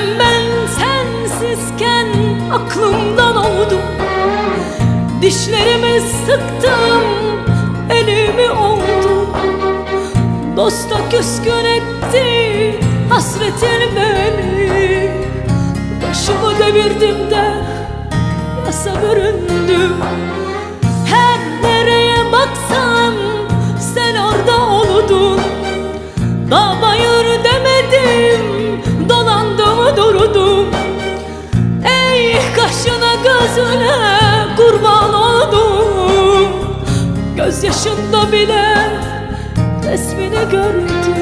Ölsem ben sensizken aklımdan oldum. Dişlerimi sıktım, elimi oldu Dosta küskün etti hasretin beni Başımı devirdim de yasa büründüm Her nereye baksan sen orada oldun. Dağ bayır demedim gözüne kurban oldum. Gözyaşında bile resmini gördüm